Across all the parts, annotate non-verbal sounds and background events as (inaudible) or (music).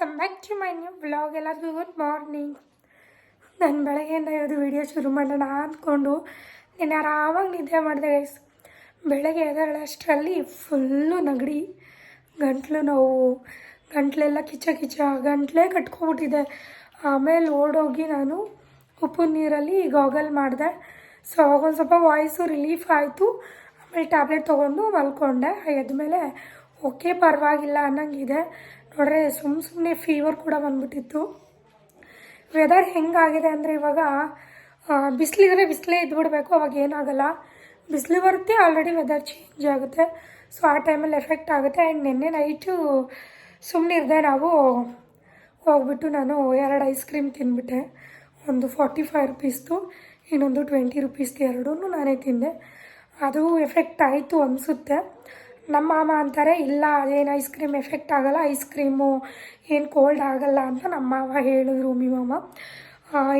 Welcome back to my new blog ಎಲ್ಲರಿಗೂ good morning ನಾನು ಬೆಳಗ್ಗೆಯಿಂದ ಇವತ್ತು ವೀಡಿಯೋ ಶುರು ಮಾಡೋಣ ಅಂದ್ಕೊಂಡು ನೀನು ಆರಾಮಾಗಿ ನಿದ್ದೆ ಮಾಡಿದೆ ಗೈಸ್ ಬೆಳಗ್ಗೆ ಎದ್ದೇಳಷ್ಟರಲ್ಲಿ ಫುಲ್ಲು ನಗಡಿ, ಗಂಟ್ಲು ನೋವು, ಗಂಟ್ಲೆಲ್ಲ ಕಿಚ್ಚ ಕಿಚ್ಚ, ಗಂಟ್ಲೇ ಕಟ್ಕೊಬಿಟ್ಟಿದೆ. ಆಮೇಲೆ ಓಡೋಗಿ ನಾನು ಉಪ್ಪು ನೀರಲ್ಲಿ ಗಾಗಲ್ ಮಾಡಿದೆ. ಸೊ ಅವಾಗ ಒಂದು ಸ್ವಲ್ಪ ವಾಯ್ಸು ರಿಲೀಫ್ ಆಯಿತು. ಆಮೇಲೆ ಟ್ಯಾಬ್ಲೆಟ್ ತೊಗೊಂಡು ಮಲ್ಕೊಂಡೆ. ಎದ್ಮೇಲೆ ಓಕೆ ಪರವಾಗಿಲ್ಲ ಅನ್ನಂಗಿದೆ. ನೋಡ್ರೆ ಸುಮ್ಮ ಸುಮ್ಮನೆ ಫೀವರ್ ಕೂಡ ಬಂದ್ಬಿಟ್ಟಿತ್ತು. ವೆದರ್ ಹೆಂಗಾಗಿದೆ ಅಂದರೆ ಇವಾಗ ಬಿಸಿಲಿದ್ರೆ ಬಿಸಿಲೇ ಇದ್ಬಿಡ್ಬೇಕು, ಅವಾಗ ಏನಾಗಲ್ಲ. ಬಿಸಿಲು ಬರುತ್ತೆ ಆಲ್ರೆಡಿ ವೆದರ್ ಚೇಂಜ್ ಆಗುತ್ತೆ. ಸೊ ಆ ಟೈಮಲ್ಲಿ ಎಫೆಕ್ಟ್ ಆಗುತ್ತೆ. ಆ್ಯಂಡ್ ನಿನ್ನೆ ನೈಟು ಸುಮ್ಮನಿರ್ದೆ ನಾವು ಹೋಗ್ಬಿಟ್ಟು ನಾನು ಎರಡು ಐಸ್ ಕ್ರೀಮ್ ತಿಂದ್ಬಿಟ್ಟೆ. ಒಂದು ಫಾರ್ಟಿ ಫೈವ್ ರುಪೀಸ್ದು, ಇನ್ನೊಂದು ಟ್ವೆಂಟಿ ರುಪೀಸ್ದು ಎರಡೂ ನಾನೇ ತಿಂದೆ. ಅದು ಎಫೆಕ್ಟ್ ಆಯಿತು ಅನಿಸುತ್ತೆ. ನಮ್ಮ ಮಾಮ ಅಂತಾರೆ, ಇಲ್ಲ, ಅದೇನು ಐಸ್ ಕ್ರೀಮ್ ಎಫೆಕ್ಟ್ ಆಗಲ್ಲ ಐಸ್ ಕ್ರೀಮು ಏನು ಕೋಲ್ಡ್ ಆಗಲ್ಲ ಅಂತ ನಮ್ಮ ಮಾವ ಹೇಳಿದ್ರು ಮಿ ಮಾಮ.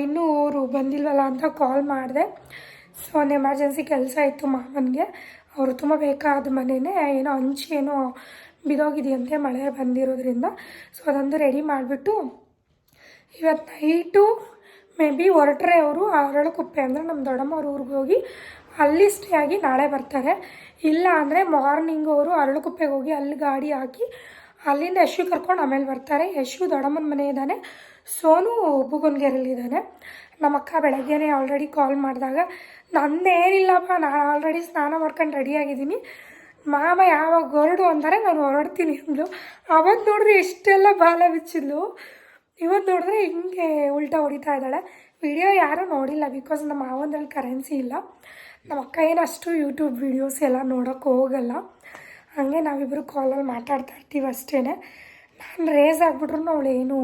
ಇನ್ನೂ ಅವರು ಬಂದಿಲ್ವಲ್ಲ ಅಂತ ಕಾಲ್ ಮಾಡಿದೆ. ಸೊ ಒಂದು ಎಮರ್ಜೆನ್ಸಿ ಕೆಲಸ ಇತ್ತು ಮಾಮನಿಗೆ ಅವರು ತುಂಬ ಬೇಕಾದ ಮನೆಯೇ ಏನೋ ಹಂಚಿ ಏನೋ ಬಿದೋಗಿದೆಯಂತೆ ಮಳೆ ಬಂದಿರೋದ್ರಿಂದ. ಸೊ ಅದೊಂದು ರೆಡಿ ಮಾಡಿಬಿಟ್ಟು ಇವತ್ತು ನೈಟು ಮೇ ಬಿ ಹೊರಟ್ರೆ ಅವರು ಅರಳಕುಪ್ಪೆ ಅಂದರೆ ನಮ್ಮ ದೊಡ್ಡಮ್ಮ ಅವ್ರ ಊರಿಗೆ ಹೋಗಿ, ಅಲ್ಲಿ ಸ್ಟೇ ಆಗಿ ನಾಳೆ ಬರ್ತಾರೆ. ಇಲ್ಲ ಅಂದರೆ ಮಾರ್ನಿಂಗ್ ಅವರು ಅರಳುಕುಪ್ಪೆಗೆ ಹೋಗಿ ಅಲ್ಲಿ ಗಾಡಿ ಹಾಕಿ ಅಲ್ಲಿಂದ ಯಶು ಕರ್ಕೊಂಡು ಆಮೇಲೆ ಬರ್ತಾರೆ. ಯಶು ದೊಡ್ಡಮ್ಮನ ಮನೆ ಇದ್ದಾನೆ. ಸೋನು ಬುಗುನ್ಗೆರೆಯಲ್ಲಿದ್ದಾನೆ. ನಮ್ಮ ಅಕ್ಕ ಬೆಳಗ್ಗೆನೇ ಆಲ್ರೆಡಿ ಕಾಲ್ ಮಾಡಿದಾಗ, ನಂದೇನಿಲ್ಲಪ್ಪ ನಾನು ಆಲ್ರೆಡಿ ಸ್ನಾನ ಮಾಡ್ಕೊಂಡು ರೆಡಿಯಾಗಿದ್ದೀನಿ ಮಾಮ ಯಾವಾಗ ಹೊರಡು ಅಂತಾರೆ, ನಾನು ಹೊರಡ್ತೀನಿ ಅಂದ್ಲು. ಅವತ್ತು ನೋಡಿದ್ರೆ ಎಷ್ಟೆಲ್ಲ ಬಾಲ ಬಿಚ್ಚಿದ್ಲು. ಇವತ್ತು ನೋಡಿದ್ರೆ ಹಿಂಗೆ ಉಲ್ಟಾ ಹೊಡಿತಾ ಇದ್ದಾಳೆ. ವಿಡಿಯೋ ಯಾರೂ ನೋಡಿಲ್ಲ ಬಿಕಾಸ್ ನಮ್ಮ ಮಾವಂದ್ರಲ್ಲಿ ಕರೆನ್ಸಿ ಇಲ್ಲ. ನಮ್ಮ ಅಕ್ಕ ಏನಷ್ಟು ಯೂಟ್ಯೂಬ್ ವೀಡಿಯೋಸ್ ಎಲ್ಲ ನೋಡೋಕ್ಕೆ ಹೋಗಲ್ಲ. ಹಾಗೆ ನಾವಿಬ್ಬರು ಕಾಲಲ್ಲಿ ಮಾತಾಡ್ತಾ ಇರ್ತೀವಿ ಅಷ್ಟೇ ನಾನು ರೇಸ್ ಆಗಿಬಿಟ್ರು ಅವಳು ಏನು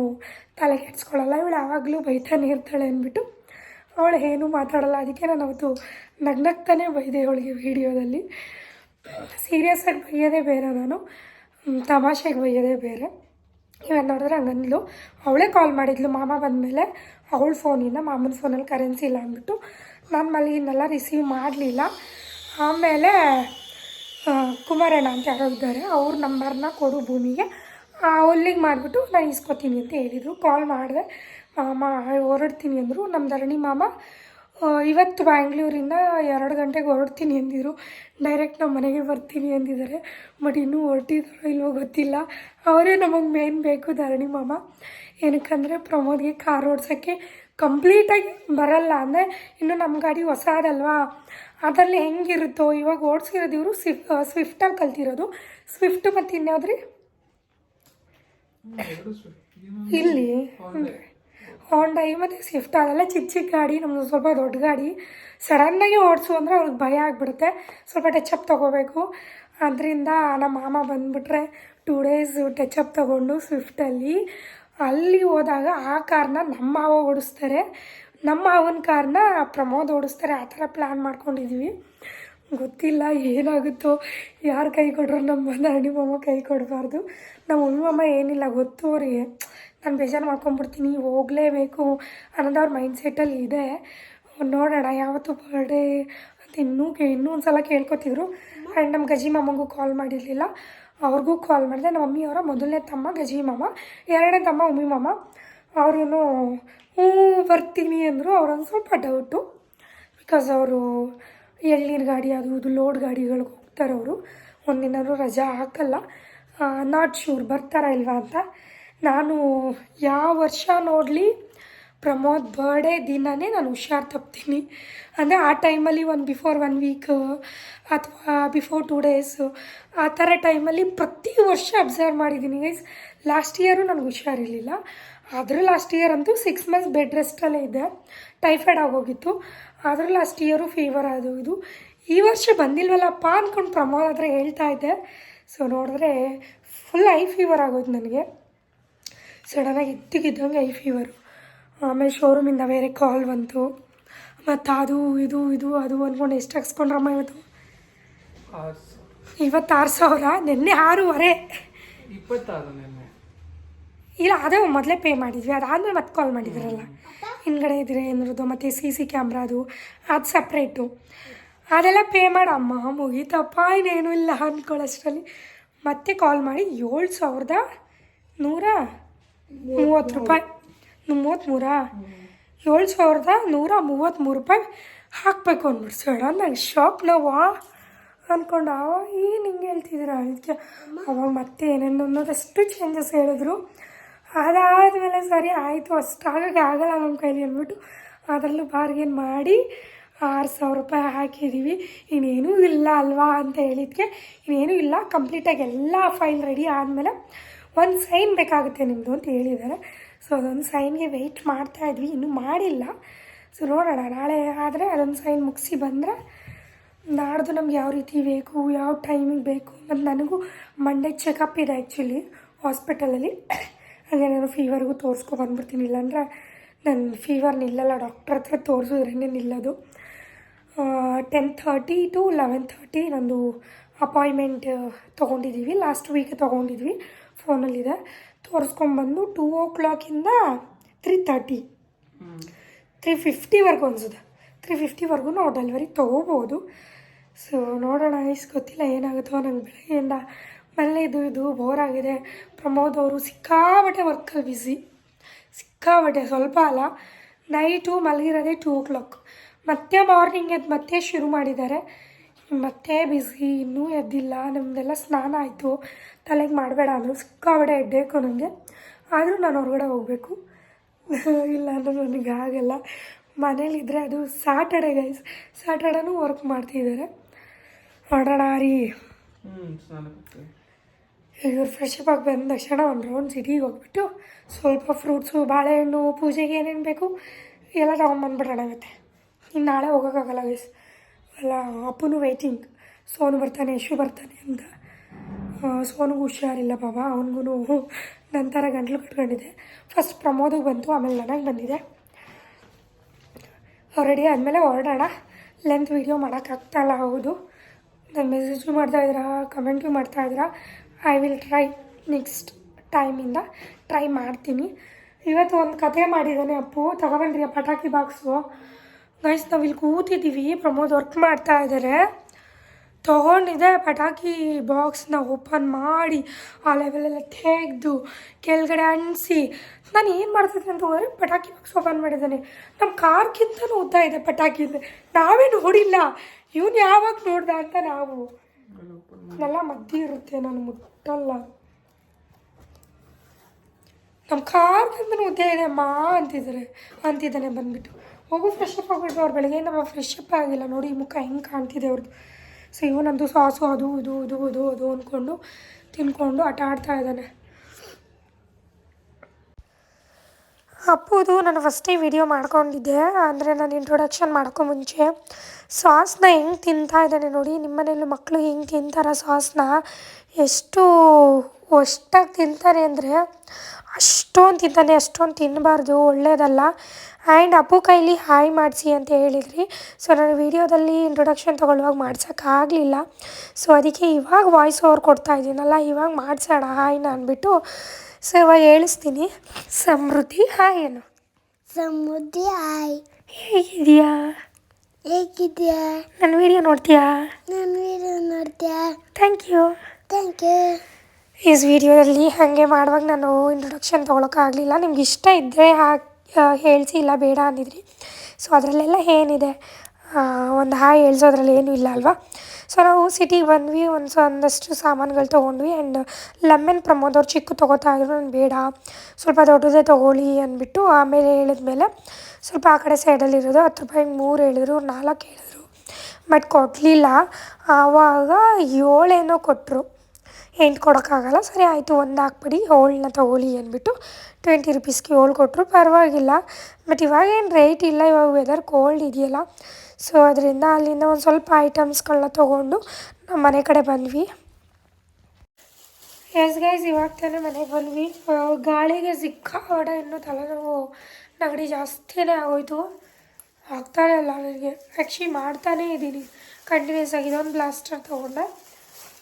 ತಲೆ ಕೆಡ್ಸ್ಕೊಳ್ಳಲ್ಲ ಇವಳು ಯಾವಾಗಲೂ ಬೈತಾನೆ ಇರ್ತಾಳೆ ಅಂದ್ಬಿಟ್ಟು ಅವಳು ಏನೂ ಮಾತಾಡಲ್ಲ. ಅದಕ್ಕೆ ನಾನು ಅವತ್ತು ನಗ್ನಗ್ತಾನೆ ಬೈದೆ ಅವಳಿಗೆ ವೀಡಿಯೋದಲ್ಲಿ ಸೀರಿಯಸ್ ಆಗಿ ಬೈಯೋದೇ ಬೇರೆ ನಾನು. ತಮಾಷೆಗೆ ಬೈಯೋದೇ ಬೇರೆ ಇವಾಗ ನೋಡಿದ್ರೆ ಹಂಗಂದ್ಲು. ಅವಳೇ ಕಾಲ್ ಮಾಡಿದ್ಲು, ಮಾಮ ಬಂದಮೇಲೆ ಅವಳ ಫೋನಿಂದ ಮಾಮನ ಫೋನಲ್ಲಿ ಕರೆನ್ಸಿ ಇಲ್ಲ ಅಂದ್ಬಿಟ್ಟು. ನಾನು ಮಲ್ಲಿಗೆನೆಲ್ಲ ರಿಸೀವ್ ಮಾಡಲಿಲ್ಲ. ಆಮೇಲೆ ಕುಮಾರಣ್ಣ ಅಂತ ಯಾರೋ ಇದ್ದಾರೆ, ಅವ್ರ ನಂಬರ್ನ ಕೊಡು ಭೂಮಿಗೆ. ಅಲ್ಲಿಗೆ ಮಾಡಿಬಿಟ್ಟು ನಾನು ಇಸ್ಕೊತೀನಿ ಅಂತ ಹೇಳಿದರು. ಕಾಲ್ ಮಾಡಿದೆ, ಮಾಮ, ಹೊರಡ್ತೀನಿ ಅಂದರು. ನಮ್ಮ ಧರಣಿ ಮಾಮ ಇವತ್ತು ಬ್ಯಾಂಗ್ಳೂರಿಂದ ಎರಡು ಗಂಟೆಗೆ ಹೊರಡ್ತೀನಿ ಅಂದಿದ್ರು. ಡೈರೆಕ್ಟ್ ನಮ್ಮ ಮನೆಗೆ ಬರ್ತೀನಿ ಅಂದಿದ್ದಾರೆ. ಬಟ್ ಇನ್ನೂ ಹೊರಟಿದ್ರು ಇಲ್ವೋ ಗೊತ್ತಿಲ್ಲ. ಅವರೇ ನಮಗೆ ಮೇನ್ ಬೇಕು ಧರಣಿ ಮಾಮ. ಏನಕ್ಕಂದರೆ ಪ್ರಮೋದ್ಗೆ ಕಾರ್ ಓಡ್ಸೋಕ್ಕೆ ಕಂಪ್ಲೀಟಾಗಿ ಬರಲ್ಲ. ಅಂದರೆ ಇನ್ನು ನಮ್ಮ ಗಾಡಿ ಹೊಸದಲ್ವಾ? ಅದರಲ್ಲಿ ಹೆಂಗಿರುತ್ತೋ? ಇವಾಗ ಓಡಿಸಿರೋದು ಇವರು ಸ್ವಿಫ್ ಸ್ವಿಫ್ಟಾಗಿ ಕಲ್ತಿರೋದು. ಸ್ವಿಫ್ಟ್ ಮತ್ತು ಇನ್ಯಾವ್ದ್ರಿ? ಇಲ್ಲಿ ಹೋಂಡೈ ಮತ್ತು ಸ್ವಿಫ್ಟ್ ಅದೆಲ್ಲ ಚಿಕ್ಕ ಚಿಕ್ಕ ಗಾಡಿ ನಮ್ಮದು ಸ್ವಲ್ಪ ದೊಡ್ಡ ಗಾಡಿ. ಸಡನ್ನಾಗಿ ಓಡಿಸು ಅಂದರೆ ಅವ್ರಿಗೆ ಭಯ ಆಗಿಬಿಡುತ್ತೆ. ಸ್ವಲ್ಪ ಟಚಪ್ ತೊಗೋಬೇಕು. ಅದರಿಂದ ನಮ್ಮ ಮಾಮ ಬಂದುಬಿಟ್ರೆ ಟೂ ಡೇಸ್ ಟಚಪ್ ತೊಗೊಂಡು ಸ್ವಿಫ್ಟಲ್ಲಿ ಅಲ್ಲಿ ಹೋದಾಗ ಆ ಕಾರ್ನ ನಮ್ಮ ಮಾವ ಓಡಿಸ್ತಾರೆ. ನಮ್ಮ ಮಾವನ ಕಾರ್ನ ಪ್ರಮೋದ್ ಓಡಿಸ್ತಾರೆ. ಆ ಥರ ಪ್ಲ್ಯಾನ್ ಮಾಡ್ಕೊಂಡಿದ್ದೀವಿ ಗೊತ್ತಿಲ್ಲ ಏನಾಗುತ್ತೋ ಯಾರು ಕೈ ಕೊಟ್ಟರು ನಮ್ಮ ನಾಣಿ ಮಾಮ ಕೈ ಕೊಡಬಾರ್ದು. ನಮ್ಮ ಮಮ್ಮಿ ಮಾಮ ಏನಿಲ್ಲ ಗೊತ್ತು ಅವರಿಗೆ. ನಾನು ಬೇಜಾರು ಮಾಡ್ಕೊಂಬಿಡ್ತೀನಿ ಹೋಗಲೇಬೇಕು ಅನ್ನೋದು ಅವ್ರ ಮೈಂಡ್ ಸೆಟ್ಟಲ್ಲಿ ಇದೆ. ನೋಡೋಣ ಯಾವತ್ತು ಬರ್ಡೇ ಅಂತ ಇನ್ನೂ ಕೇ ಇನ್ನೂ ಒಂದು ಸಲ ಕೇಳ್ಕೊತಿದ್ರು ಆ್ಯಂಡ್ ನಮ್ಮ ಗಜಿ ಮಾಮಗೂ ಕಾಲ್ ಮಾಡಿರಲಿಲ್ಲ. ಅವ್ರಿಗೂ ಕಾಲ್ ಮಾಡಿದೆ. ನಮ್ಮ ಮಮ್ಮಿಯವರ ಮೊದಲನೇ ತಮ್ಮ ಗಜಿ ಮಾಮ, ಎರಡನೇ ತಮ್ಮ ಉಮಿ ಮಾಮ. ಅವ್ರೂ ಹ್ಞೂ, ಬರ್ತೀನಿ ಅಂದರು. ಅವ್ರೊಂದು ಸ್ವಲ್ಪ ಡೌಟು ಬಿಕಾಸ್ ಅವರು ಎಳ್ನೀರು ಗಾಡಿ ಅದು ಇದು ಲೋಡ್ ಗಾಡಿಗಳಿಗೆ ಹೋಗ್ತಾರೆ ಅವರು. ಒಂದಿನಾರು ರಜಾ ಹಾಕಲ್ಲ. ನಾಟ್ ಶೂರ್ ಬರ್ತಾರಾ ಇಲ್ವಾ ಅಂತ. ನಾನು ಯಾವ ವರ್ಷ ನೋಡಲಿ ಪ್ರಮೋದ್ ಬರ್ಡೇ ದಿನವೇ ನಾನು ಹುಷಾರು ತಪ್ತೀನಿ. ಅಂದರೆ ಆ ಟೈಮಲ್ಲಿ ಒಂದು ಬಿಫೋರ್ ಒನ್ ವೀಕ್ ಅಥವಾ ಬಿಫೋರ್ ಟೂ ಡೇಸು ಆ ಥರ ಟೈಮಲ್ಲಿ ಪ್ರತಿ ವರ್ಷ ಅಬ್ಸರ್ವ್ ಮಾಡಿದ್ದೀನಿ ಗೈಸ್ ಲಾಸ್ಟ್ ಇಯರು ನನಗೆ ಹುಷಾರಿರಲಿಲ್ಲ ಆದರೂ ಲಾಸ್ಟ್ ಇಯರ್ ಅಂತೂ ಸಿಕ್ಸ್ ಮಂತ್ಸ್ ಬೆಡ್ ರೆಸ್ಟಲ್ಲೇ ಇದೆ ಟೈಫಾಯ್ಡ್ ಆಗೋಗಿತ್ತು. ಆದರೂ ಲಾಸ್ಟ್ ಇಯರು ಫೀವರ್ ಅದು ಇದು. ಈ ವರ್ಷ ಬಂದಿಲ್ವಲ್ಲಪ್ಪ ಅಂದ್ಕೊಂಡು ಪ್ರಮೋದ್ ಆದರೆ ಹೇಳ್ತಾ ಇದ್ದೆ. ಸೊ ನೋಡಿದ್ರೆ ಫುಲ್ ಐ ಫೀವರ್ ಆಗೋದು ನನಗೆ. ಸಡನ್ನಾಗಿ ಇದ್ದಕ್ಕಿದ್ದಂಗೆ ಐ ಫೀವರು ಆಮೇಲೆ ಶೋರೂಮಿಂದ ಬೇರೆ ಕಾಲ್ ಬಂತು. ಮತ್ತು ಅದು ಇದು ಇದು ಅದು ಅಂದ್ಕೊಂಡು ಎಷ್ಟು ಹಾಕ್ಸ್ಕೊಂಡ್ರಮ್ಮ ಇವತ್ತು? ಇವತ್ತು ಆರು ಸಾವಿರ? ನಿನ್ನೆ ಆರೂವರೆ. ಇಲ್ಲ ಅದೇ ಮೊದಲೇ ಪೇ ಮಾಡಿದ್ವಿ. ಅದಾದಮೇಲೆ ಮತ್ತೆ ಕಾಲ್ ಮಾಡಿದ್ರಲ್ಲ. ಹಿಂದ್ಗಡೆ ಇದ್ರೆ ಏನಿರೋದು ಮತ್ತು ಸಿ ಸಿ ಕ್ಯಾಮ್ರಾದು ಅದು ಸಪ್ರೇಟು ಅದೆಲ್ಲ ಪೇ ಮಾಡಮ್ಮ ಮುಗೀತಪ್ಪ ಇನ್ನೇನು ಇಲ್ಲ ಅಂದ್ಕೊಳ್ಳೋಷ್ಟರಲ್ಲಿ ಮತ್ತೆ ಕಾಲ್ ಮಾಡಿ ಏಳು ಸಾವಿರದ ನೂರ ಮೂವತ್ತು ರೂಪಾಯಿ. ಮೂವತ್ತ್ಮೂರಾ ಏಳು ಸಾವಿರದ ನೂರ ಮೂವತ್ತ್ಮೂರು ರೂಪಾಯಿ ಹಾಕಬೇಕು ಅಂದ್ಬಿಟ್ಟು ಸೇಡ ನಂಗೆ ಶಾಕ್ ನಾವು ಅಂದ್ಕೊಂಡು ಏನು ಹಿಂಗೆ ಹೇಳ್ತಿದ್ದೀರಾ ಅದಕ್ಕೆ ಅವಾಗ ಮತ್ತೆ ಏನೇನು ಅನ್ನೋದಷ್ಟು ಚೇಂಜಸ್ ಹೇಳಿದ್ರು. ಅದಾದಮೇಲೆ ಸರಿ ಆಯಿತು, ಅಷ್ಟಾಗಕ್ಕೆ ಆಗಲ್ಲ ನಮ್ಮ ಕೈಲಿ ಅಂದ್ಬಿಟ್ಟು ಅದರಲ್ಲೂ ಬಾರ್ಗೇನ್ ಮಾಡಿ ಆರು ಸಾವಿರ ರೂಪಾಯಿ ಹಾಕಿದ್ದೀವಿ ಇನ್ನೇನೂ ಇಲ್ಲ ಅಲ್ವಾ ಅಂತ ಹೇಳಿದ್ಕೆ. ಇನ್ನೇನೂ ಇಲ್ಲ ಕಂಪ್ಲೀಟಾಗಿ ಎಲ್ಲ ಫೈಲ್ ರೆಡಿ ಆದಮೇಲೆ ಒಂದು ಸೈನ್ ಬೇಕಾಗುತ್ತೆ ನಿಮ್ಮದು ಅಂತ ಹೇಳಿದ್ದಾರೆ. ಸೊ ಅದೊಂದು ಸೈನ್ಗೆ ವೆಯ್ಟ್ ಮಾಡ್ತಾ ಇದ್ವಿ. ಇನ್ನೂ ಮಾಡಿಲ್ಲ. ಸೊ ನೋಡೋಣ. ನಾಳೆ ಆದರೆ ಅದೊಂದು ಸೈನ್ ಮುಗಿಸಿ ಬಂದರೆ ನಾಡ್ದು ನಮ್ಗೆ ಯಾವ ರೀತಿ ಬೇಕು, ಯಾವ ಟೈಮಿಗೆ ಬೇಕು ಮತ್ತು ನನಗೂ ಮಂಡೇ ಚೆಕಪ್ ಇದೆ ಆ್ಯಕ್ಚುಲಿ ಹಾಸ್ಪಿಟಲಲ್ಲಿ ಹಾಗೆ ನಾನು ಫೀವರ್ಗೂ ತೋರಿಸ್ಕೊ ಬಂದ್ಬಿಡ್ತೀನಿ. ಇಲ್ಲಾಂದರೆ ನನ್ನ ಫೀವರ್ ನಿಲ್ಲಲ್ಲ. ಡಾಕ್ಟ್ರ್ ಹತ್ರ ತೋರಿಸಿದ್ರೇ ನಿಲ್ಲೋದು. Ten thirty to eleven thirty ನಂದು ಅಪಾಯಿಂಟ್ಮೆಂಟ್ ತೊಗೊಂಡಿದ್ದೀವಿ ಲಾಸ್ಟ್ ವೀಕ್ ತೊಗೊಂಡಿದ್ವಿ. ಫೋನಲ್ಲಿದೆ ತೋರಿಸ್ಕೊಂಬಂದು ಟೂ ಓ ಕ್ಲಾಕಿಂದ ತ್ರೀ ತರ್ಟಿ. ತ್ರೀ ಫಿಫ್ಟಿವರೆಗೂ ಅನ್ಸುತ್ತೆ. ತ್ರೀ ಫಿಫ್ಟಿವರೆಗೂ ನಾವು ಡೆಲಿವರಿ ತೊಗೋಬೋದು. ಸೊ ನೋಡೋಣ, ಐಸ್ ಗೊತ್ತಿಲ್ಲ ಏನಾಗುತ್ತೋ ನಂಗೆ ಬೆಳಗ್ಗೆಯಿಂದ. ಮನೇಲಿ ಇದು ಇದು ಬೋರ್ ಆಗಿದೆ ಪ್ರಮೋದ್ ಅವರು ಸಿಕ್ಕಾಬಟ್ಟೆ ವರ್ಕಲ್ಲಿ ಬಿಸಿ ಸಿಕ್ಕಾಬಟ್ಟೆ ಸ್ವಲ್ಪ ಅಲ್ಲ. ನೈಟು ಮಲಗಿರೋದೇ ಟೂ ಓ ಕ್ಲಾಕ್. ಮತ್ತೆ ಮಾರ್ನಿಂಗ್ ಅದು ಮತ್ತೆ ಶುರು ಮಾಡಿದ್ದಾರೆ. ಮತ್ತೆ ಬಿಸಿ ಇನ್ನೂ ಎದ್ದಿಲ್ಲ ನಮ್ಮದೆಲ್ಲ ಸ್ನಾನ ಆಯಿತು. ತಲೆಗೆ ಮಾಡಬೇಡ ಅಂದರು. ಸಿಕ್ಕಾಬಟ್ಟೆ ಎಡ್ಡೇಕು ನನಗೆ ಆದರೂ ನಾನು ಹೊರಗಡೆ ಹೋಗಬೇಕು. (laughs) ಇಲ್ಲ ಅಂದ್ರೆ ನನಗೆ ಆಗಲ್ಲ ಮನೇಲಿದ್ದರೆ ಅದು ಸ್ಯಾಟರ್ಡೆ ಗೈಸ್ ಸ್ಯಾಟರ್ಡೇನೂ ವರ್ಕ್ ಮಾಡ್ತಿದ್ದಾರೆ ಮಾಡೋಣ ರೀ. ಇವ್ರು ಫ್ರೆಶ್ ಅಪ್ ಆಗಿ ಬಂದ ತಕ್ಷಣ ಒಂದು ರೌಂಡ್ ಸಿಟಿಗೆ ಹೋಗ್ಬಿಟ್ಟು ಸ್ವಲ್ಪ ಫ್ರೂಟ್ಸು ಬಾಳೆಹಣ್ಣು ಪೂಜೆಗೆ ಏನೇನು ಬೇಕು ಎಲ್ಲ ತೊಗೊಂಬಂದ್ಬಿಡೋಣ ಆಗುತ್ತೆ ಇನ್ನು ನಾಳೆ ಹೋಗೋಕ್ಕಾಗಲ್ಲ ಗೈಸ್ ಅಲ್ಲ, ಅಪ್ಪನೂ ವೆಯ್ಟಿಂಗ್ ಸೋನು ಬರ್ತಾನೆ, ಯಶು ಬರ್ತಾನೆ ಅಂತ ಸೋನಿಗೆ ಹುಷಾರಿಲ್ಲ ಬಾಬಾ ಅವನಿಗೂ ನಂತರ ಗಂಟ್ಲು ಕಟ್ಕೊಂಡಿದೆ. ಫಸ್ಟ್ ಪ್ರಮೋದಿಗೆ ಬಂತು, ಆಮೇಲೆ ನನಗೆ ಬಂದಿದೆ. ರೆಡಿ ಆದಮೇಲೆ ಹೊರಡೋಣ. ಲೆಂತ್ ವೀಡಿಯೋ ಮಾಡೋಕ್ಕಾಗ್ತಾಯಿಲ್ಲ, ಹೌದು. ನಾನು ಮೆಸೇಜು ಮಾಡ್ತಾಯಿದ್ದೀರಾ ಕಮೆಂಟು ಮಾಡ್ತಾಯಿದ್ದೀರಾ ಐ ವಿಲ್ ಟ್ರೈ ನೆಕ್ಸ್ಟ್ ಟೈಮಿಂದ ಟ್ರೈ ಮಾಡ್ತೀನಿ. ಇವತ್ತು ಒಂದು ಕತೆ ಮಾಡಿದ್ದಾನೆ ಅಪ್ಪು. ತಗೊಬನ್ರಿ, ಆ ಪಟಾಕಿ ಬಾಕ್ಸು ಗೈಸ್ ನಾವು ಕೂತಿದ್ದೀವಿ ಪ್ರಮೋದ್ ವರ್ಕ್ ಮಾಡ್ತಾ ಇದ್ದಾರೆ ತೊಗೊಂಡಿದ್ದೆ ಪಟಾಕಿ ಬಾಕ್ಸ್ನ ಓಪನ್ ಮಾಡಿ, ಆ ಲೆವೆಲೆಲ್ಲ ತೆಗೆದು, ಕೆಳಗಡೆ ಅಂಟಿಸಿ. ನಾನು ಏನು ಮಾಡ್ತಿದ್ದೆ ಅಂತ ಹೋದರೆ ಪಟಾಕಿ ಬಾಕ್ಸ್ ಓಪನ್ ಮಾಡಿದ್ದಾನೆ. ನಮ್ಮ ಕಾರ್ಗಿಂತನೂ ಉದ್ದ ಇದೆ ಪಟಾಕಿ ಇದೆ ನಾವೇ ನೋಡಿಲ್ಲ. ಇವನು ಯಾವಾಗ ನೋಡ್ದ ಅಂತ ನಾವು. ಎಲ್ಲ ಮದ್ದಿ ಇರುತ್ತೆ, ನಾನು ಮುಟ್ಟಲ್ಲ. ನಮ್ಮ ಕಾರ್ಗಿಂತನೂ ಉದ್ದ ಇದೆ ಅಮ್ಮ ಅಂತಿದ್ದಾರೆ, ಅಂತಿದ್ದಾನೆ ಬಂದ್ಬಿಟ್ಟು. ಹೋಗು ಫ್ರೆಶ್ ಆಗ್ಬಿಟ್ಟು ಅವ್ರು ಬೆಳಗ್ಗೆ ನಮ್ಮ ಫ್ರೆಶ್ ಆಗಿಲ್ಲ. ನೋಡಿ, ಮುಖ ಹೆಂಗೆ ಕಾಣ್ತಿದೆ ಅವ್ರದ್ದು ಸೊ ಇವನಂತೂ ಸಾಸು, ಅದು, ಇದು ಇದು ಇದು, ಅದು ಅಂದ್ಕೊಂಡು ತಿನ್ಕೊಂಡು ಆಟ ಆಡ್ತಾ ಇದ್ದಾನೆ. ಅಪ್ಪುದು ನಾನು ಫಸ್ಟೇ ವಿಡಿಯೋ ಮಾಡ್ಕೊಂಡಿದ್ದೆ. ಅಂದರೆ ನಾನು ಇಂಟ್ರೊಡಕ್ಷನ್ ಮಾಡ್ಕೊ ಮುಂಚೆ. ಸಾಸ್ನ ಹೆಂಗೆ ತಿಂತಾ ಇದ್ದಾನೆ ನೋಡಿ. ನಿಮ್ಮನೇಲಿ ಮಕ್ಕಳು ಹೆಂಗೆ ತಿಂತಾರ ಸಾಸ್ನ? ಎಷ್ಟು ಅಷ್ಟಾಗಿ ತಿಂತಾರೆ ಅಂದರೆ ಅಷ್ಟೊಂದು ತಿಂತಾನೆ ಅಷ್ಟೊಂದು ತಿನ್ನಬಾರ್ದು ಒಳ್ಳೆಯದಲ್ಲ ಆ್ಯಂಡ್ ಅಪ್ಪು ಕೈಲಿ ಹಾಯ್ ಮಾಡಿಸಿ ಅಂತ ಹೇಳಿದ್ರಿ. ಸೊ ನಾನು ವೀಡಿಯೋದಲ್ಲಿ ಇಂಟ್ರೊಡಕ್ಷನ್ ತೊಗೊಳ್ಳುವಾಗ ಮಾಡ್ಸೋಕ್ಕಾಗಲಿಲ್ಲ ಸೊ ಅದಕ್ಕೆ ಇವಾಗ ವಾಯ್ಸ್ ಓವರ್ ಕೊಡ್ತಾ ಇದ್ದೀನಲ್ಲ ಇವಾಗ ಮಾಡಿಸೋಣ ಹಾಯ್ನ ಅಂದ್ಬಿಟ್ಟು. ಸೊ ಇವಾಗ ಹೇಳಿಸ್ತೀನಿ. ಸಮೃದ್ಧಿ ಹಾಯ್ ಏನು ಸಮೃದ್ಧಿ ಹಾಯ್. ಹೇಗಿದೆಯಾ ಹೇಗಿದೆಯಾ ನನ್ನ ವೀಡಿಯೋ ನೋಡ್ತೀಯಾ? ನನ್ನ ವೀಡಿಯೋ ನೋಡ್ತೀಯಾ? ಥ್ಯಾಂಕ್ ಯು ಥ್ಯಾಂಕ್ ಯು ಈ ವಿಡಿಯೋದಲ್ಲಿ ಹಾಗೆ ಮಾಡುವಾಗ ನಾನು ಇಂಟ್ರೊಡಕ್ಷನ್ ತೊಗೊಳಕ್ಕಾಗಲಿಲ್ಲ. ನಿಮ್ಗೆ ಇಷ್ಟ ಇದ್ದರೆ ಹೇಳಿಸಿ, ಇಲ್ಲ ಬೇಡ ಅಂದಿದ್ರಿ. ಸೊ ಅದರಲ್ಲೆಲ್ಲ ಏನಿದೆ? ಒಂದು ಹಾಯ್ ಹೇಳ್ಸೋದ್ರಲ್ಲಿ ಏನೂ ಇಲ್ಲ ಅಲ್ವಾ? ಸೊ ನಾವು ಸಿಟಿಗೆ ಬಂದ್ವಿ, ಒಂದು ಸೊ, ಒಂದಷ್ಟು ಸಾಮಾನುಗಳು ತೊಗೊಂಡ್ವಿ ಆ್ಯಂಡ್ ಲೆಮನ್ ಪ್ರಮೋದ್ ಅವ್ರು ಚಿಕ್ಕ ತೊಗೋತಾ ಇದ್ರು, ನಾನು ಬೇಡ, ಸ್ವಲ್ಪ ದೊಡ್ಡದೇ ತೊಗೊಳ್ಳಿ ಅಂದ್ಬಿಟ್ಟು ಆಮೇಲೆ ಹೇಳಿದ್ಮೇಲೆ ಸ್ವಲ್ಪ ಆ ಕಡೆ ಸೈಡಲ್ಲಿರೋದು ಹತ್ತು ರೂಪಾಯಿ ಮೂರು ಹೇಳಿದ್ರು, ನಾಲ್ಕು ಹೇಳಿದ್ರು. ಬಟ್ ಕೊಡಲಿಲ್ಲ ಆವಾಗ ಏಳೇನೋ ಕೊಟ್ಟರು ಎಂಟು ಕೊಡೋಕ್ಕಾಗಲ್ಲ ಸರಿ, ಆಯಿತು, ಒಂದು ಹಾಕ್ಬಿಡಿ. ಹೋಳನ್ನ ತೊಗೊಳ್ಳಿ ಅಂದ್ಬಿಟ್ಟು ಟ್ವೆಂಟಿ ರುಪೀಸ್ಗೆ ಹೋಳ್ ಕೊಟ್ಟರು ಪರವಾಗಿಲ್ಲ. ಬಟ್ ಇವಾಗ ಏನು ರೇಟ್ ಇಲ್ಲ, ಇವಾಗ ವೆದರ್ ಕೋಲ್ಡ್ ಇದೆಯಲ್ಲ. ಸೊ ಅದರಿಂದ ಅಲ್ಲಿಂದ ಒಂದು ಸ್ವಲ್ಪ ಐಟಮ್ಸ್ಗಳನ್ನ ತೊಗೊಂಡು ನಮ್ಮ ಮನೆ ಕಡೆ ಬಂದ್ವಿ. ಎಸ್ ಗೈಸ್ ಇವಾಗ ತಾನೇ ಮನೆಗೆ ಬಂದ್ವಿ. ಗಾಳಿಗೆ ಸಿಕ್ಕಾಪಟ್ಟೆ ಇನ್ನೂ ತಲೆನೋವು ನೆಗಡಿ ಜಾಸ್ತಿನೇ ಆಗೋಯ್ತು. ಆಗ್ತಾನೆ ಇಲ್ಲ ನನಗೆ ಆ್ಯಕ್ಚುಲಿ ಮಾಡ್ತಾನೇ ಇದ್ದೀನಿ ಕಂಟಿನ್ಯೂಸ್ ಆಗಿ ಇದೊಂದು ಬ್ಲಾಸ್ಟರ್ ತೊಗೊಂಡೆ.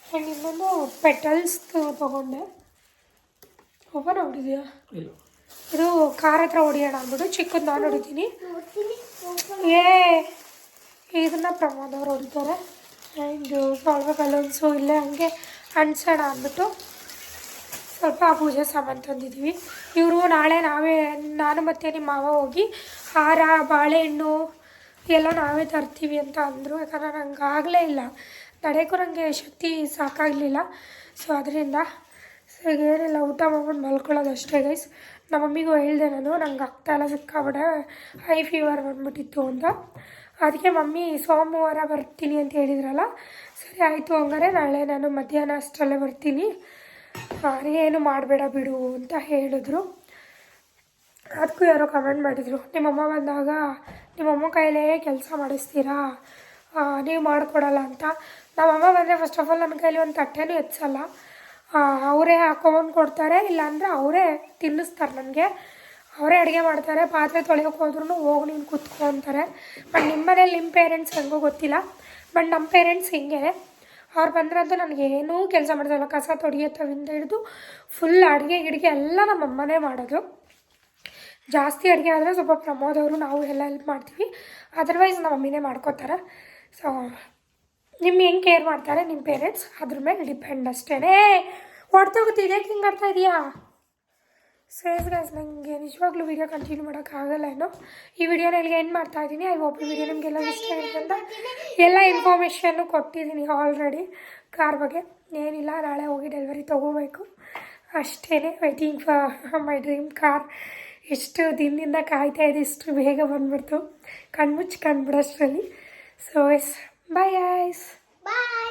ಆ್ಯಂಡ್ ಇನ್ನೊಂದು ಪೆಟಲ್ಸ್ ತೊಗೊಂಡೆ. ಓಪನ್ ಹೊಡಿದ್ಯಾ ಇದು ಕಾರ್ ಹತ್ರ ಹೊಡಿಯೋಣ ಅಂದ್ಬಿಟ್ಟು ಚಿಕ್ಕದು ನಾನು ಹೊಡಿತೀನಿ ಏ ಇದನ್ನು ಪ್ರಮೋದ್ ಅವ್ರು ಹೊಡಿತಾರೆ. ಆ್ಯಂಡ್ ಸ್ವಲ್ಪ ಬಲೂನ್ಸು ಇಲ್ಲೇ ಹಂಗೆ ಅಂಟಿಸೋಣ ಅಂದ್ಬಿಟ್ಟು ಸ್ವಲ್ಪ ಪೂಜೆ ಸಾಮಾನು ತಂದಿದ್ದೀವಿ. ಇವರು ನಾಳೆ ನಾವೇ ನಾನು ಮತ್ತು ನಿಮ್ಮ ಮಾವ ಹೋಗಿ ಹಾರ ಬಾಳೆಹಣ್ಣು ಎಲ್ಲ ನಾವೇ ತರ್ತೀವಿ ಅಂತ ಅಂದರು. ಯಾಕಂದರೆ ನಂಗೆ ಆಗಲೇ ಇಲ್ಲ. ನನಗೆ ಶಕ್ತಿ ಸಾಕಾಗಲಿಲ್ಲ. ಸೊ ಅದರಿಂದ ಸೊ ಏನಿಲ್ಲ, ಊಟ ಮಾಡ್ಕೊಂಡು ಮಲ್ಕೊಳ್ಳೋದು ಅಷ್ಟೇ ಗೈಸ್ ನಮ್ಮ ಮಮ್ಮಿಗೂ ಹೇಳಿದೆ ನಾನು, ನಂಗೆ ಆಗ್ತಾಯಿಲ್ಲ ಸಿಕ್ಕಾಬಿಡ ಹೈ ಫೀವರ್ ಬಂದ್ಬಿಟ್ಟಿತ್ತು ಅಂತ. ಅದಕ್ಕೆ ಮಮ್ಮಿ ಸೋಮವಾರ ಬರ್ತೀನಿ ಅಂತ ಹೇಳಿದ್ರಲ್ಲ, ಸರಿ ಆಯಿತು ಹಂಗಾರೆ ನಾಳೆ ನಾನು ಮಧ್ಯಾಹ್ನ ಅಷ್ಟರಲ್ಲೇ ಬರ್ತೀನಿ. ಏನು ಮಾಡಬೇಡ ಬಿಡು ಅಂತ ಹೇಳಿದ್ರು. ಅದಕ್ಕೂ ಯಾರೋ ಕಮೆಂಟ್ ಮಾಡಿದರು, ನಿಮ್ಮಮ್ಮ ಬಂದಾಗ ನಿಮ್ಮಮ್ಮ ಕೈಲೇ ಕೆಲಸ ಮಾಡಿಸ್ತೀರಾ? ನೀವು ಮಾಡಿಕೊಡಲ್ಲ ಅಂತ. ನಮ್ಮಮ್ಮ ಬಂದರೆ ಫಸ್ಟ್ ಆಫ್ ಆಲ್ ನನ್ನ ಕೈಲಿ ಒಂದು ತಟ್ಟೆನೂ ಹೆಚ್ಚಲ್ಲ ಅವರೇ ಹಾಕೊಂಬಂದು ಕೊಡ್ತಾರೆ, ಇಲ್ಲಾಂದರೆ ಅವರೇ ತಿನ್ನಿಸ್ತಾರೆ ನನಗೆ ಅವರೇ ಅಡುಗೆ ಮಾಡ್ತಾರೆ, ಪಾತ್ರೆ ತೊಳೆಯೋಕೆ ಹೋದ್ರೂ ಹೋಗಿ ನೀನು ಕುತ್ಕೊ ಅಂತಾರೆ. ಬಟ್ ನಿಮ್ಮ ಮನೇಲಿ ನಿಮ್ಮ ಪೇರೆಂಟ್ಸ್ ಹೆಂಗೋ ಗೊತ್ತಿಲ್ಲ. ಬಟ್ ನಮ್ಮ ಪೇರೆಂಟ್ಸ್ ಹಿಂಗೆ. ಅವ್ರು ಬಂದ್ರಂತೂ ನನಗೇನೂ ಕೆಲಸ ಮಾಡ್ತಾಯಿಲ್ಲ ಕಸ ತೊಳೆಯೋತವಿಂದ ಹಿಡಿದು ಫುಲ್ ಅಡುಗೆ, ಗಿಡಿಗೆ ಎಲ್ಲ ನಮ್ಮ ಅಮ್ಮನೇ ಮಾಡೋದು. ಜಾಸ್ತಿ ಅಡುಗೆ ಆದರೆ ಸ್ವಲ್ಪ ಪ್ರಮೋದವರು ನಾವು ಎಲ್ಲ ಹೆಲ್ಪ್ ಮಾಡ್ತೀವಿ. ಅದರ್ವೈಸ್ ನಮ್ಮ ಮಮ್ಮಿನೇ ಮಾಡ್ಕೋತಾರೆ. ಸೊ ನಿಮ್ಮ ಹೆಂಗೆ ಕೇರ್ ಮಾಡ್ತಾರೆ ನಿಮ್ಮ ಪೇರೆಂಟ್ಸ್ ಅದ್ರ ಮೇಲೆ ಡಿಪೆಂಡ್ ಅಷ್ಟೇ ಹೊಡ್ತೋಗುತ್ತಿದೆ ಹಿಂಗೆ ಅರ್ಥ ಇದೆಯಾ? ಸೇಸ್ ಗೈಸ್ ನನಗೆ ನಿಜವಾಗ್ಲೂ ವೀಡಿಯೋ ಕಂಟಿನ್ಯೂ ಮಾಡೋಕ್ಕಾಗಲ್ಲ ಏನು ಈ ವಿಡಿಯೋನ ಇಲ್ಲಿಗೆ ಏನು ಮಾಡ್ತಾ ಇದ್ದೀನಿ. ಐ ಈ ವಿಡಿಯೋ ನಿಮಗೆಲ್ಲ ಇಷ್ಟ ಆಗಿದೆ ಅಂತ ಎಲ್ಲ ಇನ್ಫಾರ್ಮೇಷನ್ನು ಕೊಟ್ಟಿದ್ದೀನಿ ಆಲ್ರೆಡಿ ಕಾರ್ ಬಗ್ಗೆ. ಏನಿಲ್ಲ, ನಾಳೆ ಹೋಗಿ ಡೆಲಿವರಿ ತೊಗೋಬೇಕು. ಅಷ್ಟೇ waiting for my dream car ಎಷ್ಟು ದಿನದಿಂದ ಕಾಯ್ತಾ ಇದೆ ಇಷ್ಟು ಬೇಗ ಬಂದ್ಬಿಡ್ತು. ಕಣ್ಮುಚ್ಚಿ ಕಂಡುಬಿಡೋಷ್ಟರಲ್ಲಿ so yes Bye guys. Bye.